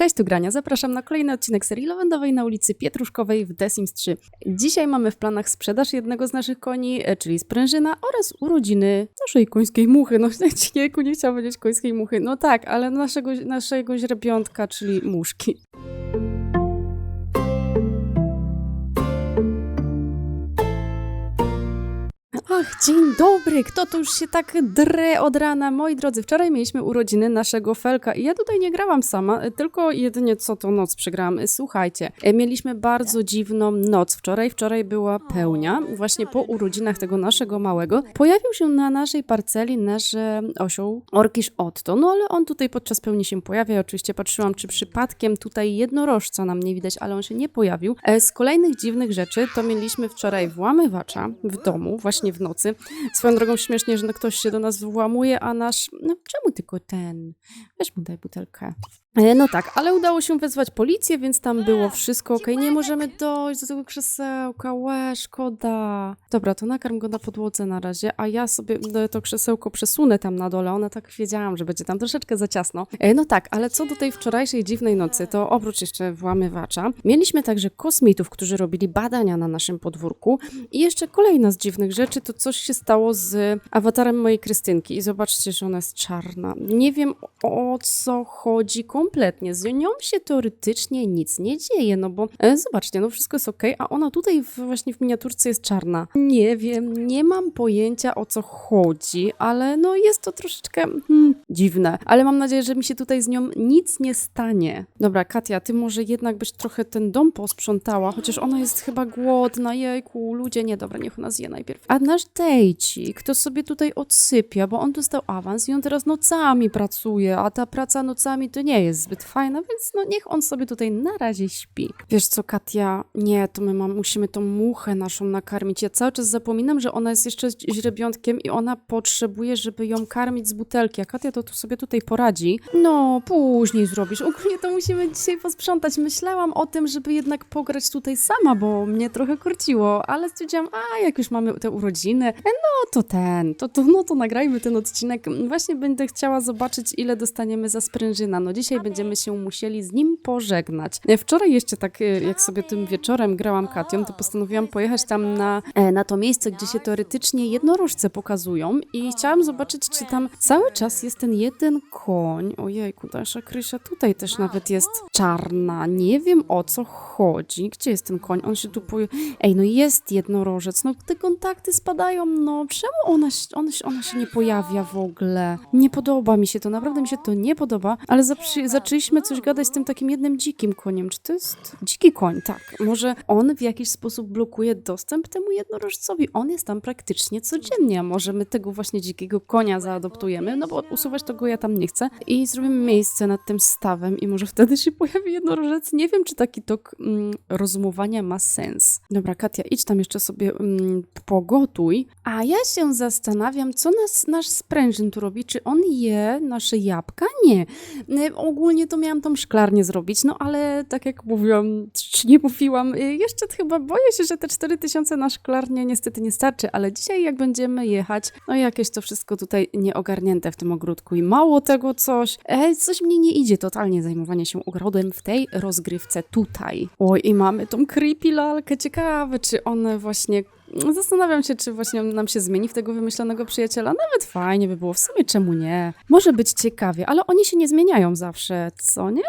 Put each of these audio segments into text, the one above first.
Cześć, tu Grania. Zapraszam na kolejny odcinek serii lawendowej na ulicy Pietruszkowej w The Sims 3. Dzisiaj mamy w planach sprzedaż jednego z naszych koni, e, czyli sprężyna oraz urodziny naszej końskiej muchy. No nie, nie chciałam powiedzieć końskiej muchy. No tak, ale naszego, naszego źrebiątka, czyli muszki. Ach, dzień dobry! Kto to już się tak dre od rana? Moi drodzy, wczoraj mieliśmy urodziny naszego Felka i ja tutaj nie grałam sama, e, tylko jedynie co tą noc przegrałam. E, Słuchajcie, e, mieliśmy bardzo dziwną noc wczoraj. Wczoraj była pełnia, właśnie po urodzinach tego naszego małego. Pojawił się na naszej parceli nasz osioł Orkisz Otto, no ale on tutaj podczas pełni się pojawia. Ja oczywiście patrzyłam, czy przypadkiem tutaj jednorożca nam nie widać, ale on się nie pojawił. Z kolejnych dziwnych rzeczy to mieliśmy wczoraj włamywacza w domu, właśnie w nocy. Swoją drogą śmiesznie, że ktoś się do nas włamuje, a nasz... No czemu tylko ten? Weź mu daj butelkę. E, No tak, ale udało się wezwać policję, więc tam było wszystko ok. Nie możemy dojść do tego krzesełka, łe, szkoda. Dobra, to nakarm go na podłodze na razie, a ja sobie e, to krzesełko przesunę tam na dole. Ona tak wiedziałam, że będzie tam troszeczkę za ciasno. E, No tak, ale co do tej wczorajszej dziwnej nocy, to oprócz jeszcze włamywacza, mieliśmy także kosmitów, którzy robili badania na naszym podwórku i jeszcze kolejna z dziwnych rzeczy, to coś się stało z awatarem mojej Krystynki i zobaczcie, że ona jest czarna. Nie wiem o co chodzi kompletnie. Z nią się teoretycznie nic nie dzieje, no bo e, zobaczcie, no wszystko jest ok, a ona tutaj w, właśnie w miniaturce jest czarna. Nie wiem, nie mam pojęcia o co chodzi, ale no jest to troszeczkę hmm, dziwne, ale mam nadzieję, że mi się tutaj z nią nic nie stanie. Dobra, Katia, ty może jednak byś trochę ten dom posprzątała, chociaż ona jest chyba głodna, jejku, ludzie, nie, dobra, niech ona zje najpierw. A nasz Dejcik, to sobie tutaj odsypia, bo on dostał awans i on teraz nocami pracuje, a ta praca nocami to nie jest zbyt fajna, więc no niech on sobie tutaj na razie śpi. Wiesz co, Katia, nie, to my mam, musimy tą muchę naszą nakarmić. Ja cały czas zapominam, że ona jest jeszcze źrebiątkiem i ona potrzebuje, żeby ją karmić z butelki, a Katia to tu sobie tutaj poradzi. No, później zrobisz. Ogólnie to musimy dzisiaj posprzątać. Myślałam o tym, żeby jednak pograć tutaj sama, bo mnie trochę korciło, ale stwierdziłam, a jak już mamy te urodziny, no to ten, to, to, no to nagrajmy ten odcinek. Właśnie będę chciała zobaczyć, ile dostaniemy za sprężyna. No dzisiaj będziemy się musieli z nim pożegnać. E, Wczoraj jeszcze tak, e, jak sobie tym wieczorem grałam Katią, to postanowiłam pojechać tam na, e, na to miejsce, gdzie się teoretycznie jednorożce pokazują i chciałam zobaczyć, czy tam cały czas jest ten jeden koń. Ojejku, nasza Krysia tutaj też nawet jest czarna. Nie wiem o co chodzi. Gdzie jest ten koń? On się tu poje... Ej, no jest jednorożec. No te kontakty spadają, no. Czemu ona, ona, ona się nie pojawia w ogóle? Nie podoba mi się to, naprawdę mi się to nie podoba, ale zaprzy... zaczęliśmy coś gadać z tym takim jednym dzikim koniem. Czy to jest dziki koń? Tak. Może on w jakiś sposób blokuje dostęp temu jednorożcowi. On jest tam praktycznie codziennie, może my tego właśnie dzikiego konia zaadoptujemy, no bo usuwać to go ja tam nie chcę i zrobimy miejsce nad tym stawem i może wtedy się pojawi jednorożec. Nie wiem, czy taki tok mm, rozumowania ma sens. Dobra, Katia, idź tam jeszcze sobie mm, pogotuj. A ja się zastanawiam, co nas, nasz sprężyn tu robi. Czy on je nasze jabłka? Nie. Y, Ogólnie to miałam tą szklarnię zrobić, no ale tak jak mówiłam, czy nie mówiłam, y, jeszcze chyba boję się, że te 4000 na szklarnię niestety nie starczy, ale dzisiaj jak będziemy jechać, no jakieś to wszystko tutaj nieogarnięte w tym ogródku. I mało tego coś, e, coś mnie nie idzie totalnie zajmowanie się ogrodem w tej rozgrywce tutaj. Oj, i mamy tą creepy lalkę, ciekawe, czy one właśnie Zastanawiam się, czy właśnie nam się zmieni w tego wymyślonego przyjaciela. Nawet fajnie by było, w sumie czemu nie? Może być ciekawie, ale oni się nie zmieniają zawsze, co nie?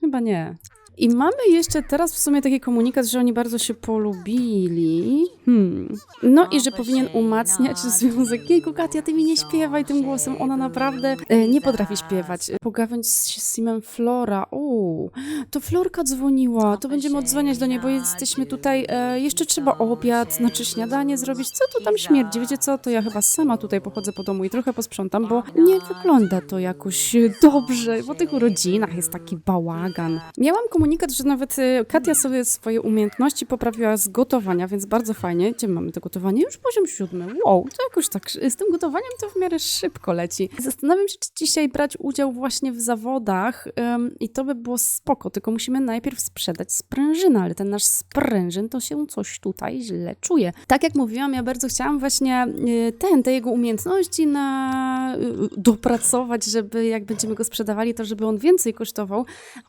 Chyba nie. I mamy jeszcze teraz w sumie taki komunikat, że oni bardzo się polubili. Hmm. No i że powinien umacniać związek. Jejku, Katia, ty mi nie śpiewaj tym głosem. Ona naprawdę e, nie potrafi śpiewać. Pogawędź z Simem Flora. Uuu, to Florka dzwoniła. To będziemy odzwaniać do niej, bo jesteśmy tutaj. E, jeszcze trzeba obiad, znaczy śniadanie zrobić. Co tu tam śmierdzi? Wiecie co? To ja chyba sama tutaj pochodzę po domu i trochę posprzątam, bo nie wygląda to jakoś dobrze. Po tych urodzinach jest taki bałagan. Miałam komunikat komunikat, że nawet y, Katia sobie swoje umiejętności poprawiła z gotowania, więc bardzo fajnie. Gdzie mamy to gotowanie? Już poziom siódmy. Wow, to jakoś tak z tym gotowaniem to w miarę szybko leci. Zastanawiam się, czy dzisiaj brać udział właśnie w zawodach i to by było spoko, tylko musimy najpierw sprzedać sprężynę, ale ten nasz sprężyn to się coś tutaj źle czuje. Tak jak mówiłam, ja bardzo chciałam właśnie y, ten, te jego umiejętności na y, dopracować, żeby jak będziemy go sprzedawali, to żeby on więcej kosztował,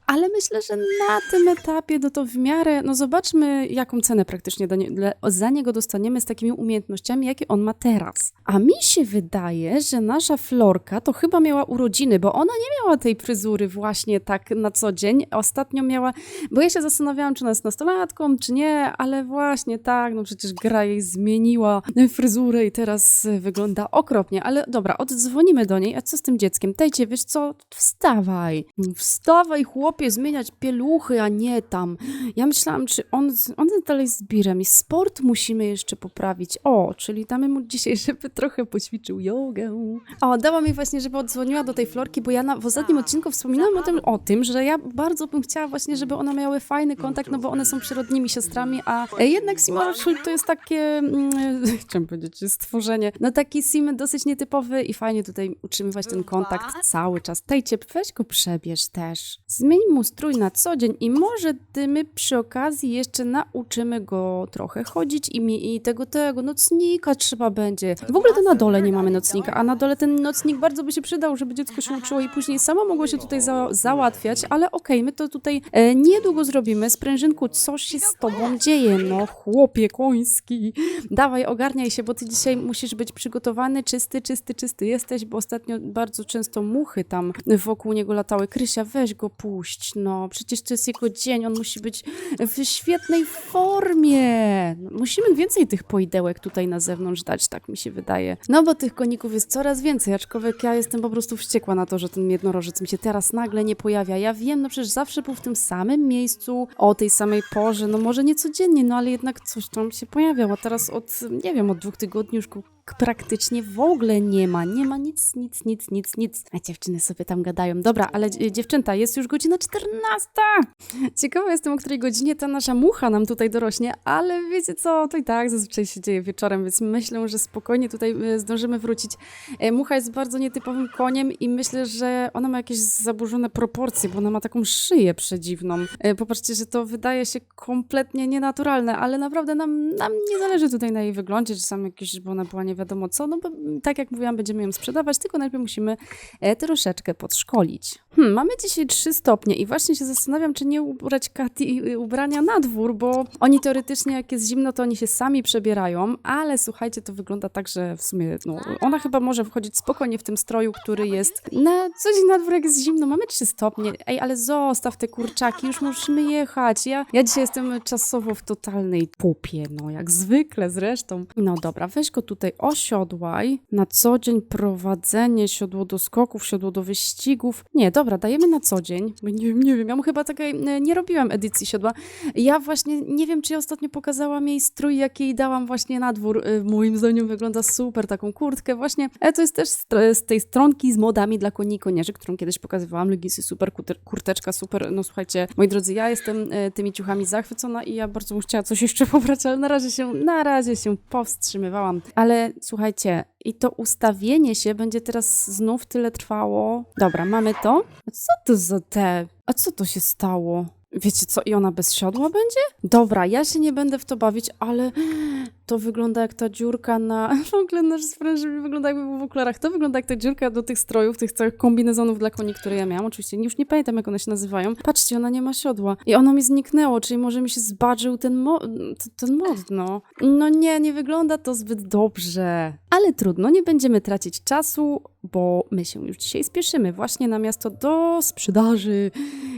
ale myślę, że na tym etapie no to w miarę, no zobaczmy jaką cenę praktycznie nie, za niego dostaniemy z takimi umiejętnościami, jakie on ma teraz. A mi się wydaje, że nasza Florka to chyba miała urodziny, bo ona nie miała tej fryzury właśnie tak na co dzień. Ostatnio miała, bo ja się zastanawiałam, czy ona jest nastolatką, czy nie, ale właśnie tak, no przecież gra jej zmieniła fryzurę i teraz wygląda okropnie, ale dobra, oddzwonimy do niej, a co z tym dzieckiem? Dajcie, wiesz co, wstawaj, wstawaj chłopie, zmieniać pieluchy, a nie tam. Ja myślałam, czy on, on dalej z birem i sport musimy jeszcze poprawić. O, czyli damy mu dzisiaj, żeby trochę poćwiczył jogę. O, dała mi właśnie, żeby odzwoniła do tej Florki, bo ja na, w ostatnim odcinku wspominałam o tym, o tym, że ja bardzo bym chciała właśnie, żeby one miały fajny kontakt, no bo one są przyrodnimi siostrami, a jednak Simona Schult to jest takie, mm, chciałam powiedzieć, stworzenie, no taki sim dosyć nietypowy i fajnie tutaj utrzymywać ten kontakt cały czas. Tejcie, weź go przebierz też. Zmień mu strój na co dzień i może ty my przy okazji jeszcze nauczymy go trochę chodzić i, mi, i tego, tego, nocnika trzeba będzie. W ogóle to na dole nie mamy nocnika, a na dole ten nocnik bardzo by się przydał, żeby dziecko się uczyło i później samo mogło się tutaj za, załatwiać, ale okej, my to tutaj e, niedługo zrobimy. Sprężynku, co się z tobą dzieje? No chłopie koński, dawaj ogarniaj się, bo ty dzisiaj musisz być przygotowany, czysty, czysty, czysty jesteś, bo ostatnio bardzo często muchy tam wokół niego latały. Krysia, weź go puść, no przecież to jest jego dzień, on musi być w świetnej formie. Musimy więcej tych poidełek tutaj na zewnątrz dać, tak mi się wydaje. No bo tych koników jest coraz więcej, aczkolwiek ja jestem po prostu wściekła na to, że ten jednorożec mi się teraz nagle nie pojawia. Ja wiem, no przecież zawsze był w tym samym miejscu, o tej samej porze, no może nie codziennie, no ale jednak coś tam się pojawiał, a teraz od, nie wiem, od dwóch tygodni już praktycznie w ogóle nie ma. Nie ma nic, nic, nic, nic, nic. A dziewczyny sobie tam gadają. Dobra, ale dzie- dziewczęta, jest już godzina 14. Ciekawa jestem, o której godzinie ta nasza mucha nam tutaj dorośnie, ale wiecie co, to i tak zazwyczaj się dzieje wieczorem, więc myślę, że spokojnie tutaj e, zdążymy wrócić. E, Mucha jest bardzo nietypowym koniem i myślę, że ona ma jakieś zaburzone proporcje, bo ona ma taką szyję przedziwną. E, Popatrzcie, że to wydaje się kompletnie nienaturalne, ale naprawdę nam, nam nie zależy tutaj na jej wyglądzie, czy sam jakieś, żeby ona była nie wiadomo co, no bo mm, tak jak mówiłam, będziemy ją sprzedawać, tylko najpierw musimy e, troszeczkę podszkolić. Hmm, mamy dzisiaj 3 stopnie i właśnie się zastanawiam, czy nie ubrać Kati ubrania na dwór, bo oni teoretycznie jak jest zimno, to oni się sami przebierają, ale słuchajcie, to wygląda tak, że w sumie no, ona chyba może wchodzić spokojnie w tym stroju, który jest na co dzień na dwór, jak jest zimno, mamy 3 stopnie. Ej, ale zostaw te kurczaki, już musimy jechać. Ja, ja dzisiaj jestem czasowo w totalnej pupie, no jak zwykle zresztą. No dobra, weź go tutaj osiodłaj. Na co dzień prowadzenie, siodło do skoków, siodło do wyścigów. Nie, dobra, dajemy na co dzień. Nie wiem, nie wiem, ja mu chyba takiej, e, nie robiłam edycji siodła. Ja właśnie nie wiem, czy ostatnio pokazałam jej strój, jaki jej dałam właśnie na dwór. E, Moim zdaniem wygląda super, taką kurtkę właśnie. E, To jest też z, z tej stronki z modami dla koni konierzy, którą kiedyś pokazywałam. Leginsy super, kurteczka super. No słuchajcie, moi drodzy, ja jestem e, tymi ciuchami zachwycona i ja bardzo bym chciała coś jeszcze pobrać, ale na razie się, na razie się powstrzymywałam. Ale słuchajcie, i to ustawienie się będzie teraz znów tyle trwało. Dobra, mamy to. A co to za te? A co to się stało? Wiecie co, i ona bez siodła będzie? Dobra, ja się nie będę w to bawić, ale to wygląda jak ta dziurka na... W ogóle nasz sprężyn wygląda jakby był w okularach. To wygląda jak ta dziurka do tych strojów, tych całych kombinezonów dla koni, które ja miałam. Oczywiście już nie pamiętam, jak one się nazywają. Patrzcie, ona nie ma siodła. I ono mi zniknęło, czyli może mi się zbadżył ten, mo... ten mod, no. No nie, nie wygląda to zbyt dobrze. Ale trudno, nie będziemy tracić czasu, bo my się już dzisiaj spieszymy właśnie na miasto do sprzedaży.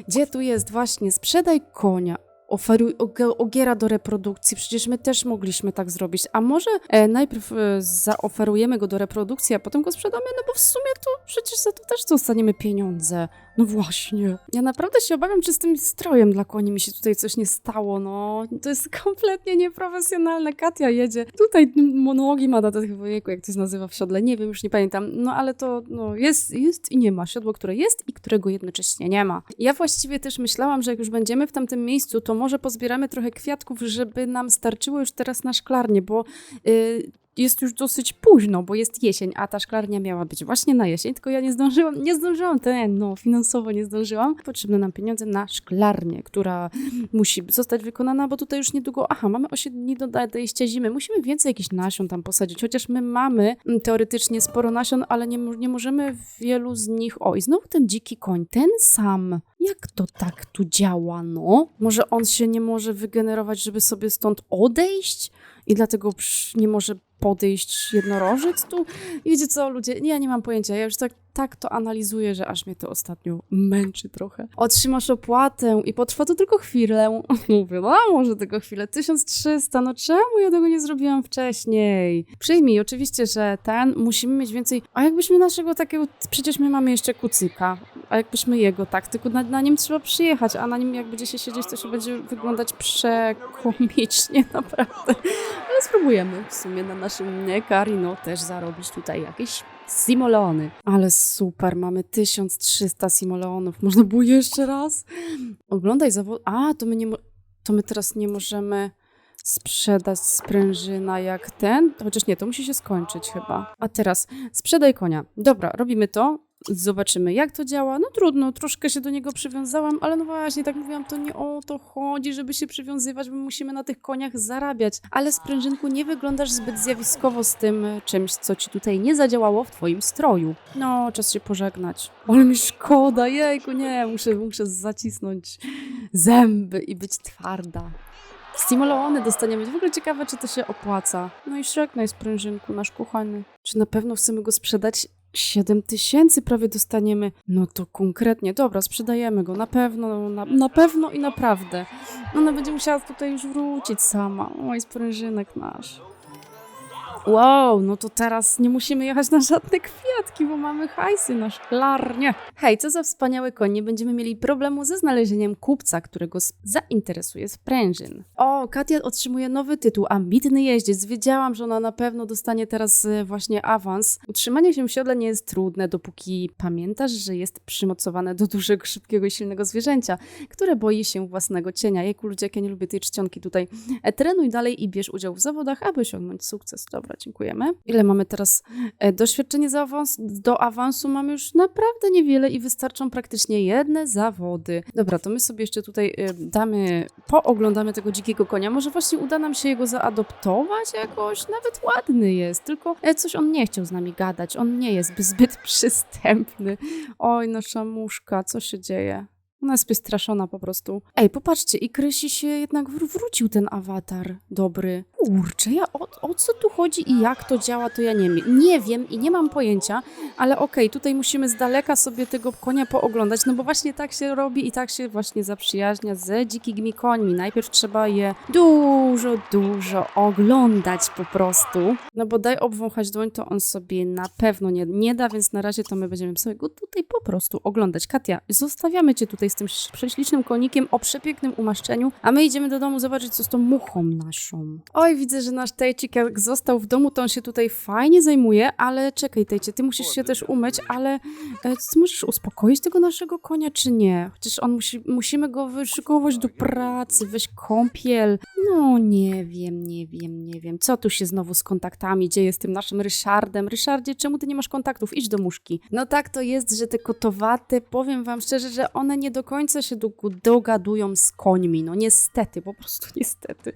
Gdzie tu jest właśnie sprzedaj konia? Oferuj ogiera do reprodukcji, przecież my też mogliśmy tak zrobić. A może e, najpierw e, zaoferujemy go do reprodukcji, a potem go sprzedamy? No bo w sumie to przecież za to też dostaniemy pieniądze. No właśnie. Ja naprawdę się obawiam, czy z tym strojem dla koni mi się tutaj coś nie stało, no. To jest kompletnie nieprofesjonalne. Katia jedzie. Tutaj monologi ma na tego wieku, jak to się nazywa w siodle. Nie wiem, już nie pamiętam. No ale to no, jest, jest i nie ma. Siodło, które jest i którego jednocześnie nie ma. Ja właściwie też myślałam, że jak już będziemy w tamtym miejscu, to może pozbieramy trochę kwiatków, żeby nam starczyło już teraz na szklarnię, bo... Yy, jest już dosyć późno, bo jest jesień, a ta szklarnia miała być właśnie na jesień, tylko ja nie zdążyłam, nie zdążyłam, ten, no finansowo nie zdążyłam. Potrzebne nam pieniądze na szklarnię, która musi zostać wykonana, bo tutaj już niedługo, aha, mamy 8 dni do nadejścia zimy, musimy więcej jakichś nasion tam posadzić, chociaż my mamy mm, teoretycznie sporo nasion, ale nie, nie możemy wielu z nich, o i znowu ten dziki koń, ten sam. Jak to tak tu działa, no? Może on się nie może wygenerować, żeby sobie stąd odejść? I dlatego nie może podejść jednorożec tu? Wiecie co, ludzie, ja nie mam pojęcia, ja już tak, tak to analizuję, że aż mnie to ostatnio męczy trochę. Otrzymasz opłatę i potrwa to tylko chwilę. Mówię, no może tylko chwilę, 1300, no czemu ja tego nie zrobiłam wcześniej? Przyjmij, oczywiście, że ten, musimy mieć więcej, a jakbyśmy naszego takiego, przecież my mamy jeszcze kucyka, a jakbyśmy jego tak, tylko na, na nim trzeba przyjechać, a na nim jak będzie się siedzieć, to się będzie wyglądać przekomicznie, naprawdę. Ale spróbujemy w sumie na naszym Karino też zarobić tutaj jakieś simoleony. Ale super, mamy 1300 simoleonów. Można było jeszcze raz? Oglądaj zawód. A, to my nie to my teraz nie możemy sprzedać sprężyna jak ten. Chociaż nie, to musi się skończyć chyba. A teraz sprzedaj konia. Dobra, robimy to. Zobaczymy, jak to działa. No trudno, troszkę się do niego przywiązałam, ale no właśnie, tak mówiłam, to nie o to chodzi, żeby się przywiązywać, bo musimy na tych koniach zarabiać. Ale sprężynku, nie wyglądasz zbyt zjawiskowo z tym e, czymś, co ci tutaj nie zadziałało w twoim stroju. No, czas się pożegnać. Ale mi szkoda, jejku, nie, muszę, muszę zacisnąć zęby i być twarda. Stimulowany dostaniemy. W ogóle ciekawe, czy to się opłaca. No i żegnaj sprężynku, nasz kochany. Czy na pewno chcemy go sprzedać? 7 tysięcy prawie dostaniemy. No to konkretnie, dobra, sprzedajemy go, na pewno, na, na pewno i naprawdę. Ona będzie musiała tutaj już wrócić sama. Oj, sprężynek nasz. Wow, no to teraz nie musimy jechać na żadne kwiatki, bo mamy hajsy na szklarnię. Hej, co za wspaniały koń, nie będziemy mieli problemu ze znalezieniem kupca, którego zainteresuje sprężyn. O, Katia otrzymuje nowy tytuł, ambitny jeździec. Wiedziałam, że ona na pewno dostanie teraz e, właśnie awans. Utrzymanie się w siodle nie jest trudne, dopóki pamiętasz, że jest przymocowane do dużego, szybkiego i silnego zwierzęcia, które boi się własnego cienia. Jejku, ludzie, jak ja nie lubię tej czcionki tutaj. E, trenuj dalej i bierz udział w zawodach, aby osiągnąć sukces. Dobra, dziękujemy. Ile mamy teraz e, doświadczenie za awans, do awansu? Mamy już naprawdę niewiele i wystarczą praktycznie jedne zawody. Dobra, to my sobie jeszcze tutaj e, damy, pooglądamy tego dzikiego konia. Może właśnie uda nam się jego zaadoptować jakoś? Nawet ładny jest, tylko e, coś on nie chciał z nami gadać. On nie jest zbyt przystępny. Oj, nasza muszka, co się dzieje? Ona jest wystraszona po prostu. Ej, popatrzcie, i Krysi się jednak wr- wrócił ten awatar dobry. Kurczę, ja o, o co tu chodzi i jak to działa, to ja nie. Nie wiem i nie mam pojęcia, ale okej, tutaj musimy z daleka sobie tego konia pooglądać, no bo właśnie tak się robi i tak się właśnie zaprzyjaźnia z dzikimi końmi. Najpierw trzeba je dużo, dużo oglądać po prostu. No bo daj obwąchać dłoń, to on sobie na pewno nie, nie da, więc na razie to my będziemy sobie go tutaj po prostu oglądać. Katia, zostawiamy cię tutaj z tym prześlicznym konikiem o przepięknym umaszczeniu, a my idziemy do domu zobaczyć, co z tą muchą naszą. Oj, widzę, że nasz Tejcik jak został w domu, to on się tutaj fajnie zajmuje, ale czekaj, Tejcie, ty musisz się też umyć, ale e, możesz uspokoić tego naszego konia, czy nie? Chociaż on musi, musimy go wyszykować do pracy, weź kąpiel. No, nie wiem, nie wiem, nie wiem. Co tu się znowu z kontaktami dzieje z tym naszym Ryszardem? Ryszardzie, czemu ty nie masz kontaktów? Idź do muszki. No tak to jest, że te kotowate, powiem wam szczerze, że one nie do końca się do, dogadują z końmi. No niestety, po prostu niestety.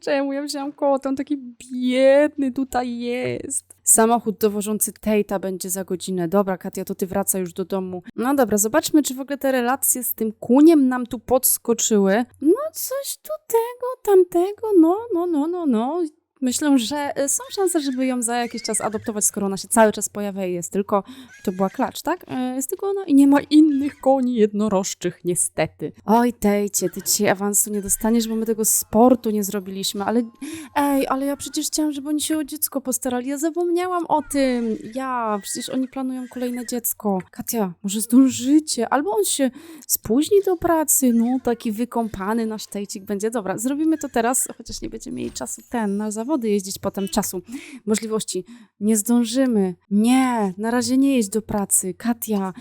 Czemu ja wziąłem kota? On taki biedny tutaj jest. Samochód dowożący Tejta będzie za godzinę. Dobra, Katia, to ty wraca już do domu. No dobra, zobaczmy, czy w ogóle te relacje z tym kuniem nam tu podskoczyły. No coś tu tego, tamtego, no, no, no, no, no. Myślę, że e, są szanse, żeby ją za jakiś czas adoptować, skoro ona się cały czas pojawia i jest tylko, to była klacz, tak? E, Jest tylko ona i nie ma innych koni jednorożczych, niestety. Oj, Tejcie, ty dzisiaj awansu nie dostaniesz, bo my tego sportu nie zrobiliśmy, ale ej, ale ja przecież chciałam, żeby oni się o dziecko postarali, ja zapomniałam o tym. Ja, przecież oni planują kolejne dziecko. Katia, może zdążycie, albo on się spóźni do pracy, no taki wykąpany nasz Tejcik będzie. Dobra, zrobimy to teraz, chociaż nie będziemy mieli czasu ten, na zawody jeździć potem, czasu, możliwości. Nie zdążymy. Nie, na razie nie jeźdź do pracy. Katia,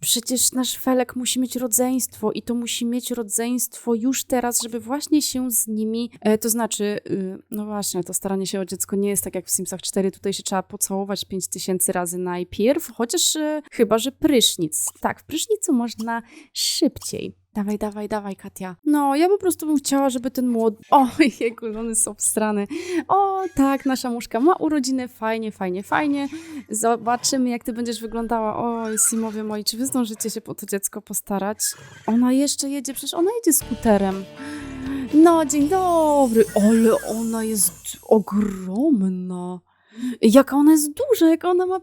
przecież nasz Felek musi mieć rodzeństwo i to musi mieć rodzeństwo już teraz, żeby właśnie się z nimi, e, to znaczy, y, no właśnie, to staranie się o dziecko nie jest tak jak w Simsach 4, tutaj się trzeba pocałować 5000 razy najpierw, chociaż e, chyba, że prysznic. Tak, w prysznicu można szybciej. Dawaj, dawaj, dawaj, Katia. No, ja po prostu bym chciała, żeby ten młody... O, jego żony są obstrane. O, tak, nasza muszka ma urodziny, fajnie, fajnie, fajnie. Zobaczymy, jak ty będziesz wyglądała. Oj, Simowie moi, czy wy zdążycie się po to dziecko postarać? Ona jeszcze jedzie, przecież ona jedzie skuterem. No, dzień dobry. Ale ona jest ogromna. Jaka ona jest duża, jak ona ma...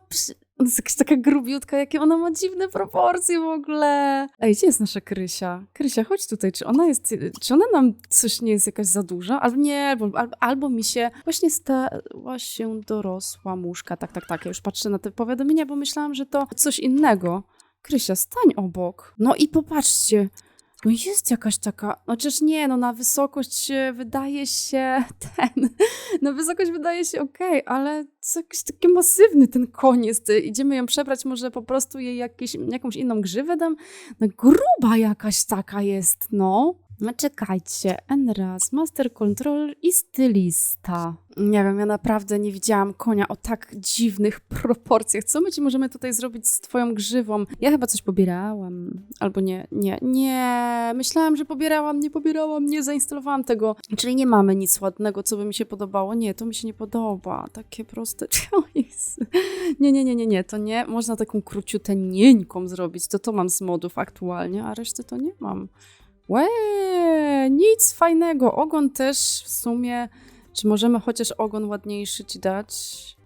Ona jest jakaś taka grubiutka, jakie ona ma dziwne proporcje w ogóle. Ej, gdzie jest nasza Krysia? Krysia, chodź tutaj. Czy ona jest... Czy ona nam coś nie jest jakaś za duża? Albo nie, albo, albo, albo mi się... Właśnie stała się dorosła muszka. Tak, tak, tak. Ja już patrzę na te powiadomienia, bo myślałam, że to coś innego. Krysia, stań obok. No i popatrzcie. No jest jakaś taka, chociaż nie, no na wysokość e, wydaje się ten, na wysokość wydaje się okej, ale co jakiś taki masywny ten. E, Idziemy ją przebrać, może po prostu jej jakieś, jakąś inną grzywę dam? No gruba jakaś taka jest, no. No czekajcie, Enraz, Master Control i stylista. Nie wiem, ja naprawdę nie widziałam konia o tak dziwnych proporcjach. Co my ci możemy tutaj zrobić z twoją grzywą? Ja chyba coś pobierałam. Albo nie, nie, nie. Myślałam, że pobierałam, nie pobierałam, nie zainstalowałam tego. Czyli nie mamy nic ładnego, co by mi się podobało. Nie, to mi się nie podoba. Takie proste. Jezu. Nie, nie, nie, nie, nie, to nie. Można taką króciuteńką zrobić. To to mam z modów aktualnie, a reszty to nie mam. Łe, nic fajnego. Ogon też w sumie. Czy możemy chociaż ogon ładniejszy ci dać?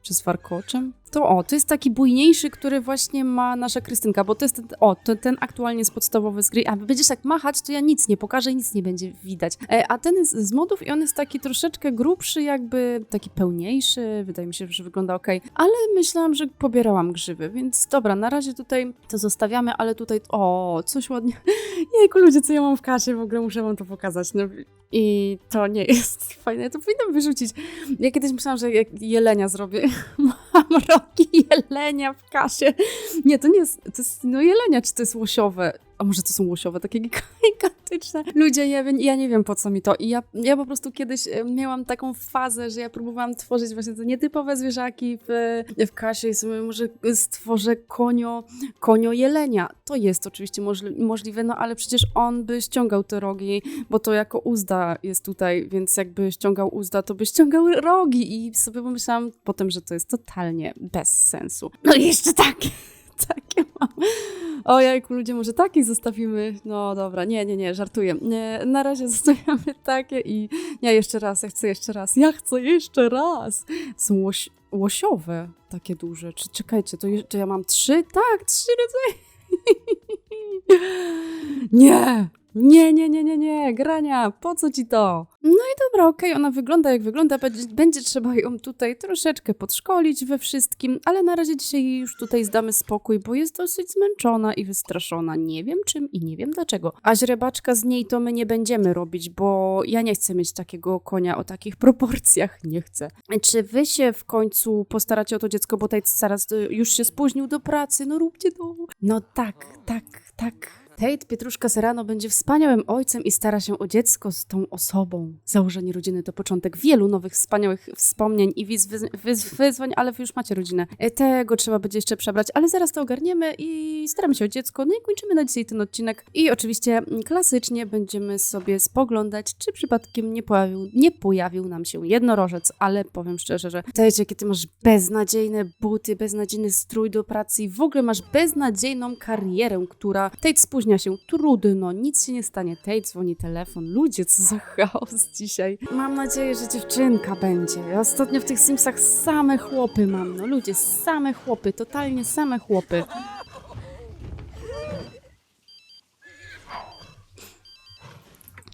Czy z warkoczem? To o, to jest taki bujniejszy, który właśnie ma nasza Krystynka, bo to jest ten, o, to, ten aktualnie jest podstawowy z gry. A będziesz tak machać, to ja nic nie pokażę i nic nie będzie widać. E, a ten jest z modów i on jest taki troszeczkę grubszy, jakby taki pełniejszy. Wydaje mi się, że wygląda ok. Ale myślałam, że pobierałam grzywy, więc dobra, na razie tutaj to zostawiamy, ale tutaj, o, coś ładnie. Jejku, ludzie, co ja mam w kasie, w ogóle muszę wam to pokazać. No, I to nie jest fajne, to powinnam wyrzucić. Ja kiedyś myślałam, że jak jelenia zrobię. Mam rogi jelenia w kasie. Nie, to nie jest, to jest no jelenia, czy to jest łosiowe. A może to są łosiowe, takie gigantyczne. Ludzie, ja, ja nie wiem po co mi to. I ja, ja po prostu kiedyś e, miałam taką fazę, że ja próbowałam tworzyć właśnie te nietypowe zwierzaki w, w kasie i sobie może stworzę konio, konio jelenia. To jest oczywiście możli możliwe, no ale przecież on by ściągał te rogi, bo to jako uzda jest tutaj, więc jakby ściągał uzda, to by ściągał rogi i sobie pomyślałam potem, że to jest totalnie bez sensu. No i jeszcze takie, takie mam. O jajku, ludzie, może takich zostawimy? No dobra, nie, nie, nie, żartuję. Nie, na razie zostawiamy takie i nie, jeszcze raz, ja chcę jeszcze raz, ja chcę jeszcze raz. Są łoś, łosiowe, takie duże. Czy czekajcie, to, je- to ja mam trzy? Tak, trzy rodzaje. Nie, nie, nie, nie, nie, nie, grania, po co ci to? No i dobra, okej, ona wygląda jak wygląda, będzie, trzeba ją tutaj troszeczkę podszkolić we wszystkim, ale na razie dzisiaj już tutaj zdamy spokój, bo jest dosyć zmęczona i wystraszona. Nie wiem czym i nie wiem dlaczego. A źrebaczka z niej to my nie będziemy robić, bo ja nie chcę mieć takiego konia o takich proporcjach, nie chcę. Czy wy się w końcu postaracie o to dziecko, bo tutaj zaraz już się spóźnił do pracy, no róbcie to. No tak, tak, tak. Tate Pietruszka Serrano będzie wspaniałym ojcem i stara się o dziecko z tą osobą. Założenie rodziny to początek wielu nowych wspaniałych wspomnień i wyz, wyz, wyzwań, ale wy już macie rodzinę. E, Tego trzeba będzie jeszcze przebrać, ale zaraz to ogarniemy i staramy się o dziecko. No i kończymy na dzisiaj ten odcinek. I oczywiście klasycznie będziemy sobie spoglądać, czy przypadkiem nie pojawił, nie pojawił nam się jednorożec, ale powiem szczerze, że Tate, jakie ty masz beznadziejne buty, beznadziejny strój do pracy i w ogóle masz beznadziejną karierę, która Tate spóźnił się, trudno, nic się nie stanie. Tej dzwoni telefon. Ludzie, co za chaos dzisiaj. Mam nadzieję, że dziewczynka będzie. Ja ostatnio w tych Simsach same chłopy mam. No ludzie, same chłopy, totalnie same chłopy.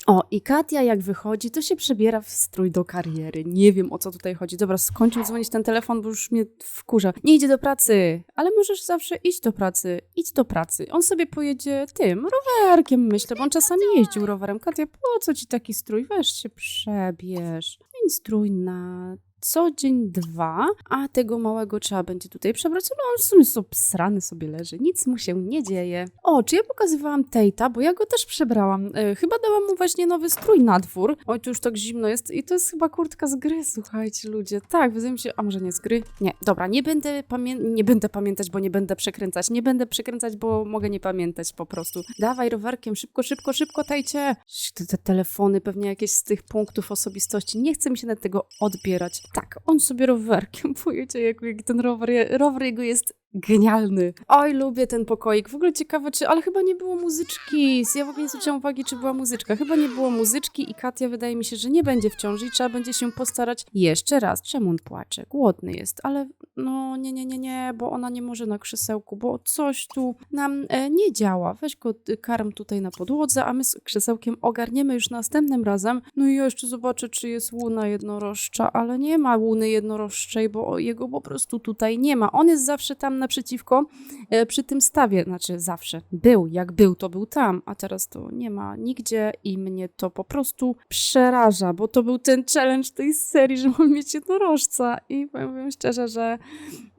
O, i Katia jak wychodzi, to się przebiera w strój do kariery. Nie wiem, o co tutaj chodzi. Dobra, skończył dzwonić ten telefon, bo już mnie wkurza. Nie idzie do pracy, ale możesz zawsze iść do pracy. Idź do pracy. On sobie pojedzie tym, rowerkiem, myślę, bo on czasami jeździł rowerem. Katia, po co ci taki strój? Weź się przebierz. Zmień strój na co dzień dwa, a tego małego trzeba będzie tutaj przebrać, no on w sumie sobie srany sobie leży, nic mu się nie dzieje. O, czy ja pokazywałam Tejta, bo ja go też przebrałam. E, chyba dałam mu właśnie nowy strój na dwór. Oj, tu już tak zimno jest i to jest chyba kurtka z gry, słuchajcie ludzie. Tak, wydaje mi się, a może nie z gry? Nie, dobra, nie będę, pamię- nie będę pamiętać, bo nie będę przekręcać. Nie będę przekręcać, bo mogę nie pamiętać po prostu. Dawaj rowerkiem, szybko, szybko, szybko, Tejcie. Te, te telefony, pewnie jakieś z tych punktów osobistości. Nie chce mi się na tego odbierać. Tak, on sobie rowerkiem pojedzie, jak, jak ten rower, rower jego jest genialny. Oj, lubię ten pokoik. W ogóle ciekawe, czy, ale chyba nie było muzyczki. Ja w ogóle nie zwróciłam uwagi, czy była muzyczka. Chyba nie było muzyczki i Katia wydaje mi się, że nie będzie w ciąży i trzeba będzie się postarać jeszcze raz. Czemu on płacze? Głodny jest, ale no nie, nie, nie, nie, bo ona nie może na krzesełku, bo coś tu nam e, nie działa. Weź go y, karm tutaj na podłodze, a my z krzesełkiem ogarniemy już następnym razem. No i ja jeszcze zobaczę, czy jest łuna jednorożcza, ale nie ma łuny jednorożczej, bo jego po prostu tutaj nie ma. On jest zawsze tam naprzeciwko, e, przy tym stawie, znaczy zawsze był, jak był, to był tam, a teraz to nie ma nigdzie i mnie to po prostu przeraża, bo to był ten challenge tej serii, że mam mieć jednorożca i powiem szczerze, że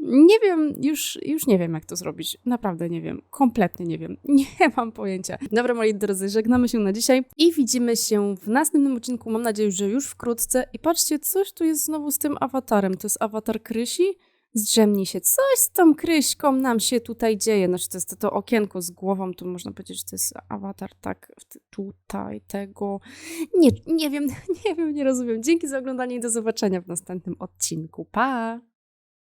nie wiem, już, już nie wiem jak to zrobić, naprawdę nie wiem, kompletnie nie wiem, nie mam pojęcia. Dobra moi drodzy, żegnamy się na dzisiaj i widzimy się w następnym odcinku, mam nadzieję, że już wkrótce. I patrzcie, coś tu jest znowu z tym awatarem, to jest awatar Krysi, zdrzemnij się. Coś z tą kryśką nam się tutaj dzieje. Znaczy, to jest to okienko z głową, to można powiedzieć, że to jest awatar tak tutaj tego. Nie, nie wiem, nie wiem, nie rozumiem. Dzięki za oglądanie i do zobaczenia w następnym odcinku. Pa!